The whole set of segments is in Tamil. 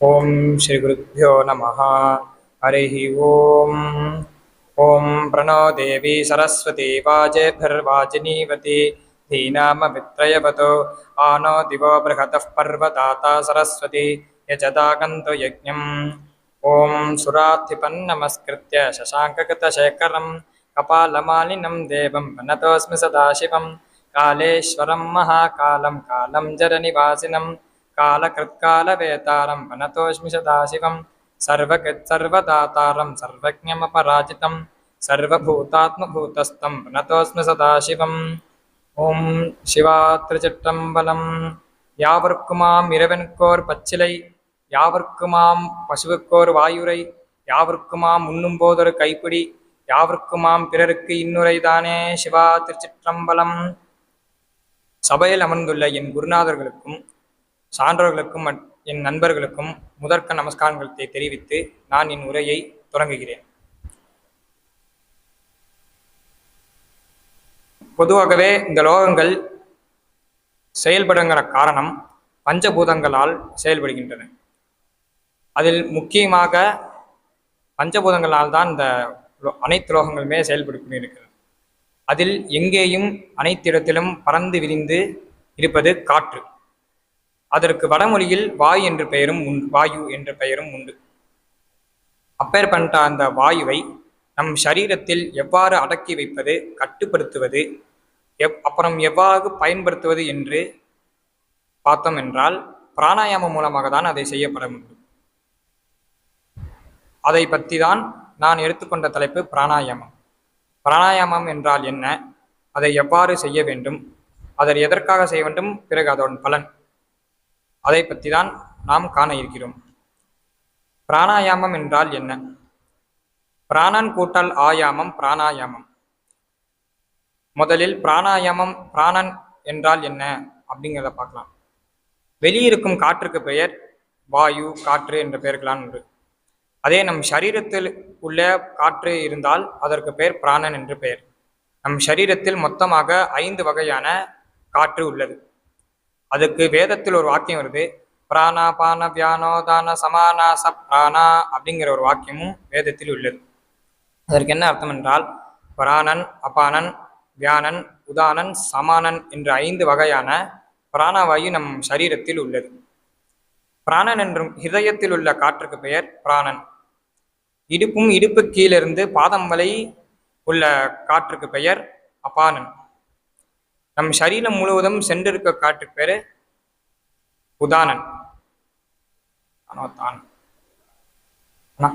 ఓం శ్రీ గురుభ్యో నమ. హరి ఓం. ఓం ప్రణో దేవి సరస్వతి వాజేభిర్వాజినీవతి ధీనామవిత్రయవతో ఆనో దివో బృహతః పర్వతాత సరస్వతి యజదాగంతు యజ్ఞం. ఓం సురాధిపన్నమస్కృత్య శశాంకగతశేఖరం కపాలమాలినం దేవం వనతోస్మి సదాశివం. కాళేశ్వరం మహాకాలం కాలం జరనివాసినం कालकृत्कालवेतारं वनतोऽस्मि सदाशिवं सर्वकृत्सर्वदातारं सर्वज्ञमपराजितं सर्वभूतात्मभूतस्थं वनतोऽस्मि सदाशिवम् ஓம் சிவா திருச்சிற்றம்பலம் யாவர்க்குமாம் இறைவனுக்கோர் பச்சிலை யாவர்க்குமாம் பசுவுக்கோர் வாயுரை யாவர்க்குமாம் உண்ணும் போதொரு கைப்பிடி யாவர்க்குமாம் பிறருக்கு இன்னுரைதானே சிவா திருச்சிற்றம்பலம் சபையில் அமர்ந்துள்ள என் குருநாதர்களுக்கும் சான்றோர்களுக்கும் என் நண்பர்களுக்கும் முதற்க நமஸ்காரங்களை தெரிவித்து நான் என் உரையை தொடங்குகிறேன். பொதுவாகவே இந்த லோகங்கள் செயல்படுங்கிற காரணம் பஞ்சபூதங்களால் செயல்படுகின்றன. அதில் முக்கியமாக பஞ்சபூதங்களால் தான் இந்த அனைத்து லோகங்களுமே செயல்பட்டு இருக்கிறது. அதில் எங்கேயும் அனைத்து இடத்திலும் பறந்து விரிந்து இருப்பது காற்று. அதற்கு வடமொழியில் வாய் என்ற பெயரும் உண்டு வாயு என்ற பெயரும் உண்டு. அப்பேர் பண்ணிட்ட அந்த வாயுவை நம் சரீரத்தில் எவ்வாறு அடக்கி வைப்பது கட்டுப்படுத்துவது எவ் அப்புறம் எவ்வாறு பயன்படுத்துவது என்று பார்த்தோம் என்றால் பிராணாயாமம் மூலமாக தான் அதை செய்யப்பட முடியும் அதை பற்றி தான் நான் எடுத்துக்கொண்ட தலைப்பு பிராணாயாமம். பிராணாயாமம் என்றால் என்ன? அதை எவ்வாறு செய்ய வேண்டும்? அதை எதற்காக செய்ய வேண்டும்? பிறகு அதோட பலன். அதை பற்றி தான் நாம் காண இருக்கிறோம். பிராணாயாமம் என்றால் என்ன? பிராணன் கூட்டல் ஆயாமம் பிராணாயாமம். முதலில் பிராணாயாமம் பிராணன் என்றால் என்ன? அப்படிங்கிறத பார்க்கலாம். வெளியிருக்கும் காற்றுக்கு பெயர் வாயு காற்று என்ற பெயர்களான் உண்டு. அதே நம் சரீரத்தில் உள்ள காற்று இருந்தால் அதற்கு பெயர் பிராணன் என்று பெயர். நம் சரீரத்தில் மொத்தமாக ஐந்து வகையான காற்று உள்ளது. அதுக்கு வேதத்தில் ஒரு வாக்கியம் வருது. பிராணா பான சமானா ச பிராணா அப்படிங்கிற ஒரு வாக்கியமும் வேதத்தில் உள்ளது. அதற்கு என்ன அர்த்தம் என்றால் பிராணன் அபானன் வியானன் உதானன் சமானன் என்ற ஐந்து வகையான பிராணவாயு நம் சரீரத்தில் உள்ளது. பிராணன் என்றும் ஹிருதயத்தில் உள்ள காற்றுக்கு பெயர் பிராணன். இடுப்பும் இடுப்பு கீழிருந்து பாதம் வரை உள்ள காற்றுக்கு பெயர் அபானன். நம் சரீரம் முழுவதும் சென்றிருக்க காற்று பேரு உதானன் தான். ஆனா,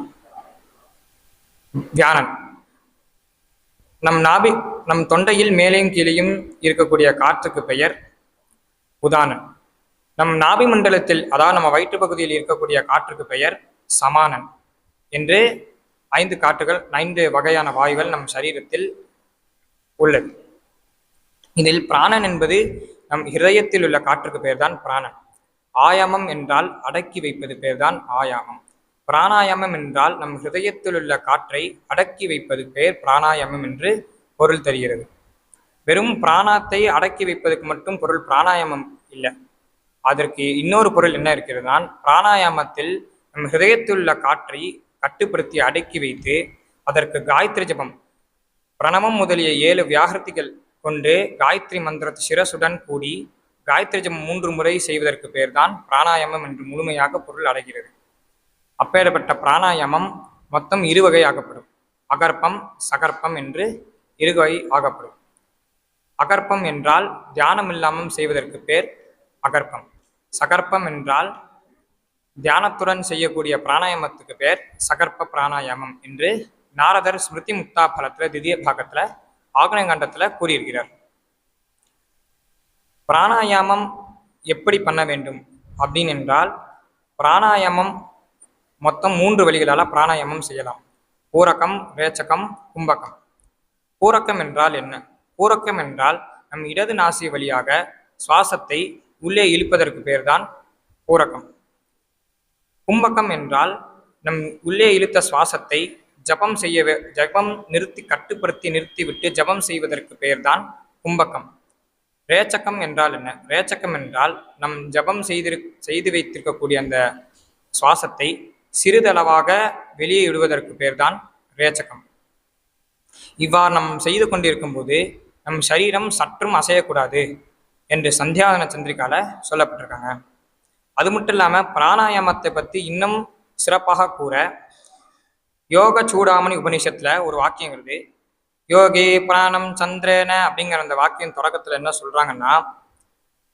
நம் நாபி நம் தொண்டையில் மேலேயும் கீழேயும் இருக்கக்கூடிய காற்றுக்கு பெயர் உதானன் நம் நாபி மண்டலத்தில் அதாவது நம்ம வயிற்று பகுதியில் இருக்கக்கூடிய காற்றுக்கு பெயர் சமானன் என்று ஐந்து காற்றுகள் ஐந்து வகையான வாயுகள் நம் சரீரத்தில் உள்ளது. இதில் பிராணன் என்பது நம் இதயத்தில் உள்ள காற்றுக்கு பெயர்தான் பிராணன். ஆயாமம் என்றால் அடக்கி வைப்பது பெயர்தான் ஆயாமம். பிராணாயாமம் என்றால் நம் ஹிருதயத்தில் உள்ள காற்றை அடக்கி வைப்பது பெயர் பிராணாயாமம் என்று பொருள் தருகிறது. வெறும் பிராணத்தை அடக்கி வைப்பதற்கு மட்டும் பொருள் பிராணாயாமம் இல்லை. அதற்கு இன்னொரு பொருள் என்ன இருக்கிறதுனால் பிராணாயாமத்தில் நம் ஹிருதயத்தில் உள்ள காற்றை கட்டுப்படுத்தி அடக்கி வைத்து அதற்கு காயத்ரி ஜபம் பிரணமம் முதலிய ஏழு வியாகிருத்திகள் கொண்டு காயத்ரி மந்திரத்தை சிரசுடன் கூடி காயத்ரி ஜபம் மூன்று முறை செய்வதற்கு பேர்தான் பிராணாயாமம் என்று முழுமையாக பொருள் அடைகிறது. அப்பேற்பட்ட பிராணாயாமம் மொத்தம் இரு வகை ஆகப்படும். அகர்ப்பம் சகர்ப்பம் என்று இரு வகை ஆகப்படும். அகர்ப்பம் என்றால் தியானம் இல்லாமல் செய்வதற்கு பேர் அகர்ப்பம் சகர்ப்பம் என்றால் தியானத்துடன் செய்யக்கூடிய பிராணாயாமத்துக்கு பேர் சகர்ப்ப பிராணாயாமம் என்று நாரதர் ஸ்மிருதி முக்தா பலத்தில் திதிய பாகத்துல ஆக்னேகாண்டத்துல கூறியிருக்கிறார். பிராணாயாமம் எப்படி பண்ண வேண்டும்? அப்படின்னு என்றால் பிராணாயாமம் மொத்தம் மூன்று வழிகளால பிராணாயாமம் செய்யலாம். பூரகம் ரேச்சகம் கும்பகம். பூரக்கம் என்றால் என்ன? பூரக்கம் என்றால் நம் இடது நாசி வழியாக சுவாசத்தை உள்ளே இழுப்பதற்கு பேர்தான் பூரகம். கும்பகம் என்றால் நம் உள்ளே இழுத்த சுவாசத்தை ஜபம் செய்ய ஜபம் நிறுத்தி கட்டுப்படுத்தி நிறுத்திவிட்டு ஜபம் செய்வதற்கு பெயர்தான் கும்பகம். ரேச்சகம் என்றால் என்ன? ரேச்சகம் என்றால் நம் ஜபம் செய்திரு செய்து வைத்திருக்கக்கூடிய அந்த சுவாசத்தை சிறிதளவாக வெளியே விடுவதற்கு பெயர்தான் ரேச்சகம். இவ்வாறு நம் செய்து கொண்டிருக்கும் போது நம் சரீரம் சற்றும் அசையக்கூடாது என்று சந்தியாதன சந்திரிகால சொல்லப்பட்டிருக்காங்க. அது மட்டும் இல்லாமல் பிராணாயாமத்தை பற்றி இன்னும் சிறப்பாக கூற யோக சூடாமணி உபநிஷத்துல ஒரு வாக்கியம் வருது. யோகி பிராணம் சந்திரன அப்படிங்கிற அந்த வாக்கியம் தொடக்கத்தில் என்ன சொல்றாங்கன்னா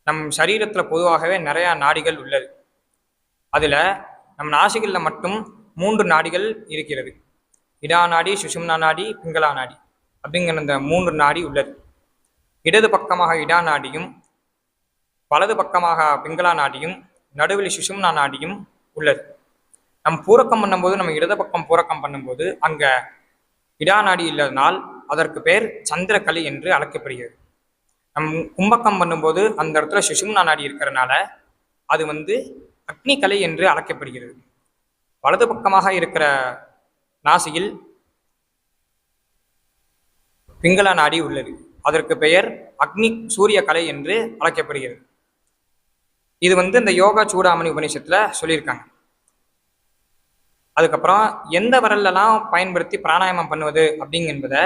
நம் சரீரத்தில் பொதுவாகவே நிறையா நாடிகள் உள்ளது. அதில் நம் நாசிகளில் மட்டும் மூன்று நாடிகள் இருக்கிறது. இடா நாடி சுஷும்னா நாடி பிங்களா நாடி அப்படிங்கிற அந்த மூன்று நாடி உள்ளது. இடது பக்கமாக இடா நாடியும் வலது பக்கமாக பிங்களா நாடியும் நடுவில் சுஷும்னா நாடியும் உள்ளது. நம் பூரக்கம் பண்ணும்போது நம்ம இடது பக்கம் பூரக்கம் பண்ணும்போது அங்க இடா நாடி இல்லாதனால் அதற்கு பெயர் சந்திரக்கலி என்று அழைக்கப்படுகிறது. நம் கும்பக்கம் பண்ணும்போது அந்த இடத்துல சுஷும்னா நாடி இருக்கிறனால அது வந்து அக்னிக்கலை என்று அழைக்கப்படுகிறது. வலது பக்கமாக இருக்கிற நாசியில் பிங்கள நாடி உள்ளது. அதற்கு பெயர் அக்னி சூரிய கலை என்று அழைக்கப்படுகிறது. இது வந்து இந்த யோகா சூடாமணி உபநிஷத்தில் சொல்லியிருக்காங்க. அதுக்கப்புறம் எந்த விரல்லலாம் பயன்படுத்தி பிராணாயாமம் பண்ணுவது அப்படிங்கிறத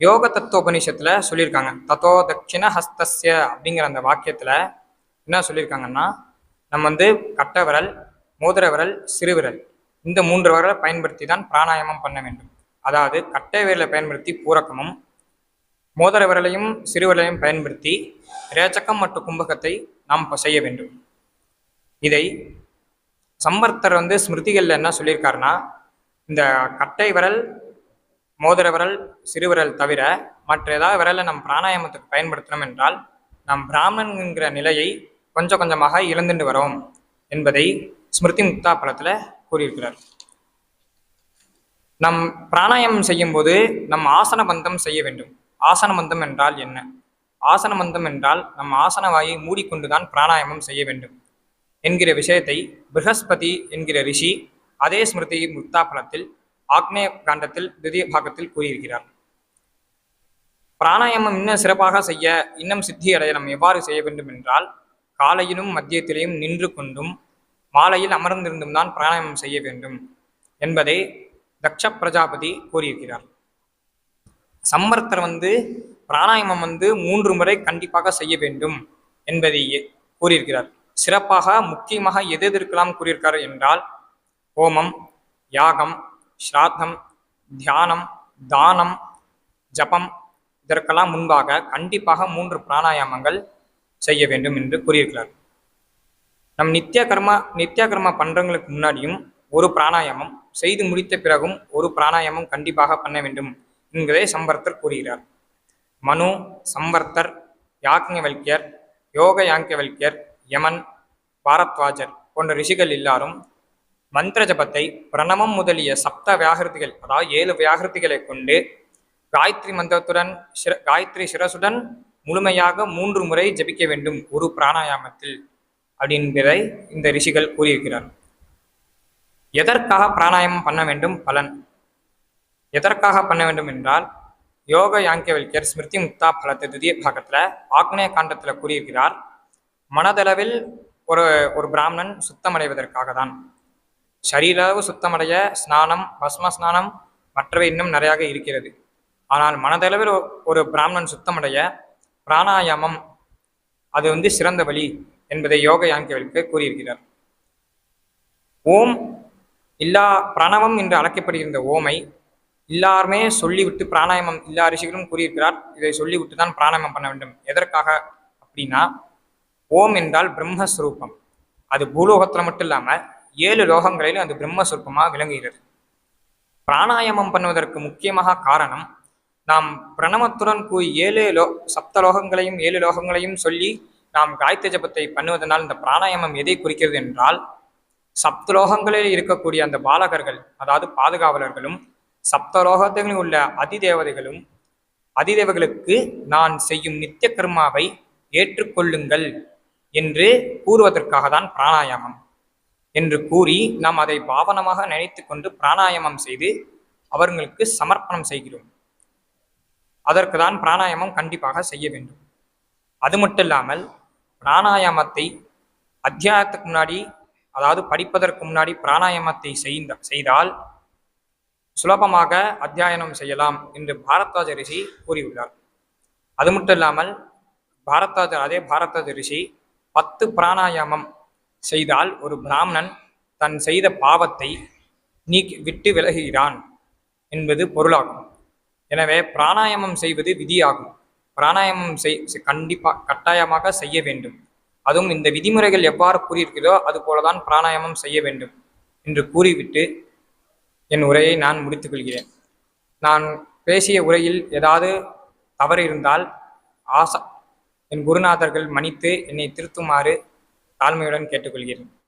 யோக தத்துவ சொல்லியிருக்காங்க. தத்தோ தட்சிண ஹஸ்தஸ்ய அப்படிங்கிற அந்த வாக்கியத்தில் என்ன சொல்லியிருக்காங்கன்னா நம்ம வந்து கட்ட விரல் மோதிர விரல் சிறுவிரல் இந்த மூன்று விரலை பயன்படுத்தி தான் பிராணாயாமம் பண்ண வேண்டும். அதாவது கட்டை விரலை பயன்படுத்தி பூரக்கமும் மோதிர விரலையும் சிறுவிரலையும் பயன்படுத்தி ரேச்சக்கம் மற்றும் கும்பகத்தை நாம் செய்ய வேண்டும். இதை சம்பர்த்தர் வந்து ஸ்மிருதிகளில் என்ன சொல்லியிருக்காருன்னா இந்த கட்டை விரல் மோதிர விரல் சிறுவிரல் தவிர மற்ற ஏதாவது விரலை நம் பிராணாயாமத்துக்கு பயன்படுத்தணும் என்றால் நாம் பிராமணன்கிற நிலையை கொஞ்சம் கொஞ்சமாக இழந்துட்டு வரோம் என்பதை ஸ்மிருதி முக்தா பலத்தில் கூறியிருக்கிறார். நம் பிராணாயாமம் செய்யும்போது நம் ஆசன பந்தம் செய்ய வேண்டும். ஆசன பந்தம் என்றால் என்ன? ஆசன பந்தம் என்றால் நம் ஆசன வாயை மூடிக்கொண்டுதான் பிராணாயாமம் செய்ய வேண்டும். என்கிற விஷயத்தை பிருகஸ்பதி என்கிற ரிஷி அதே ஸ்மிருதி முக்தாபலத்தில் ஆக்னேய காண்டத்தில் திவ்ய பாகத்தில் கூறியிருக்கிறார். பிராணாயாமம் இன்னும் சிறப்பாக செய்ய இன்னும் சித்தி அடைய நாம் எவ்வாறு செய்ய வேண்டும் என்றால் காலையிலும் மத்தியத்திலேயும் நின்று கொண்டும் மாலையில் அமர்ந்திருந்தும் தான் பிராணாயாமம் செய்ய வேண்டும் என்பதை தக்ஷ பிரஜாபதி கூறியிருக்கிறார். சம்மர்த்தர் வந்து பிராணாயாமம் வந்து மூன்று முறை கண்டிப்பாக செய்ய வேண்டும் என்பதை கூறியிருக்கிறார். சிறப்பாக முக்கியமாக எது எதிர்க்கலாம் கூறியிருக்கார் என்றால் ஹோமம் யாகம் ஸ்ராத்தம் தியானம் தானம் ஜபம் இதற்கெல்லாம் முன்பாக கண்டிப்பாக மூன்று பிராணாயாமங்கள் செய்ய வேண்டும் என்று கூறியிருக்கிறார். நம் நித்திய கர்மா நித்திய கர்மா பண்றவங்களுக்கு முன்னாடியும் ஒரு பிராணாயாமம் செய்து முடித்த பிறகும் ஒரு பிராணாயாமம் கண்டிப்பாக பண்ண வேண்டும் என்பதை சம்பர்த்தர் கூறுகிறார். மனு சம்பர்த்தர் யாக்ஞவல்யர் யோக யாங்கியவல்கியர் யமன் பாரத்வாஜர் போன்ற ரிஷிகள் எல்லாரும் மந்திர ஜபத்தை பிரணமம் முதலிய சப்த வியாகிருதிகள் அதாவது ஏழு வியாகிருதிகளை கொண்டு காயத்ரி மந்திரத்துடன் சிர காயத்ரி சிரசுடன் முழுமையாக மூன்று முறை ஜபிக்க வேண்டும் ஒரு பிராணாயாமத்தில் அப்படின்றதை இந்த ரிஷிகள் கூறியிருக்கிறார். எதற்காக பிராணாயாமம் பண்ண வேண்டும்? பலன். எதற்காக பண்ண வேண்டும் என்றால் யோக யாங்கியவல்யர் ஸ்மிருதி முக்தா பலத்தை திதிய பாகத்தில் ஆக்னேய காண்டத்தில் கூறியிருக்கிறார் மனதளவில் ஒரு ஒரு பிராமணன் சுத்தமடைவதற்காக தான் சரீரளவு சுத்தமடைய ஸ்நானம் பஸ்ம ஸ்நானம் மற்றவை இன்னும் நிறையாக இருக்கிறது. ஆனால் மனதளவில் ஒரு பிராமணன் சுத்தமடைய பிராணாயாமம் அது வந்து சிறந்த வழி என்பதை யோக யாங்கியவலுக்கு கூறியிருக்கிறார். ஓம் இல்லா பிரணவம் என்று அழைக்கப்படுகின்ற ஓமை எல்லாருமே சொல்லிவிட்டு பிராணாயாமம் எல்லா ரிஷிகளும் கூறியிருக்கிறார். இதை சொல்லிவிட்டு தான் பிராணாயாமம் பண்ண வேண்டும். எதற்காக அப்படின்னா ஓம் என்றால் பிரம்மஸ்வரூபம். அது பூலோகத்தில் மட்டும் இல்லாமல் ஏழு லோகங்களிலும் அது பிரம்மஸ்வரூபமாக விளங்குகிறது. பிராணாயாமம் பண்ணுவதற்கு முக்கியமாக காரணம் நாம் பிரணவத்துடன் கூறி ஏழு லோ சப்த லோகங்களையும் ஏழு லோகங்களையும் சொல்லி நாம் காயத்ரி ஜபத்தை பண்ணுவதனால் இந்த பிராணாயாமம் எதை குறிக்கிறது என்றால் சப்தலோகங்களில் இருக்கக்கூடிய அந்த பாலகர்கள் அதாவது பாதுகாவலர்களும் சப்தலோகத்தில் உள்ள அதிதேவதைகளும் அதிதேவர்களுக்கு நான் செய்யும் நித்திய கர்மாவை ஏற்றுக்கொள்ளுங்கள். என்று கூறுவதற்காக தான் பிராணாயாமம் என்று கூறி நாம் அதை பாவனமாக நினைத்து கொண்டு பிராணாயாமம் செய்து அவர்களுக்கு சமர்ப்பணம் செய்கிறோம். அதற்கு தான் பிராணாயாமம் கண்டிப்பாக செய்ய வேண்டும். அது மட்டும் இல்லாமல் பிராணாயாமத்தை அத்தியாயத்துக்கு முன்னாடி அதாவது படிப்பதற்கு முன்னாடி பிராணாயாமத்தை செய்த செய்தால் சுலபமாக அத்தியாயனம் செய்யலாம் என்று பாரத்வாஜ ரிஷி கூறியுள்ளார். அது மட்டும் இல்லாமல் பாரத்வாஜ அதே பாரத்வாஜ ரிஷி பத்து பிராணாயாமம் செய்தால் ஒரு பிராமணன் தன் செய்த பாவத்தை நீக்கி விட்டு விலகுகிறான் என்பது பொருளாகும். எனவே பிராணாயாமம் செய்வது விதியாகும். பிராணாயாமம் செய் கண்டிப்பாக கட்டாயமாக செய்ய வேண்டும். அதுவும் இந்த விதிமுறைகள் எவ்வாறு கூறியிருக்கிறதோ அதுபோலதான் பிராணாயாமம் செய்ய வேண்டும் என்று கூறிவிட்டு என் உரையை நான் முடித்துக்கொள்கிறேன் நான் பேசிய உரையில் ஏதாவது தவறு இருந்தால் ஆசா என் குருநாதர்கள் மன்னித்து என்னை திருத்துமாறு தாழ்மையுடன் கேட்டுக்கொள்கிறேன்.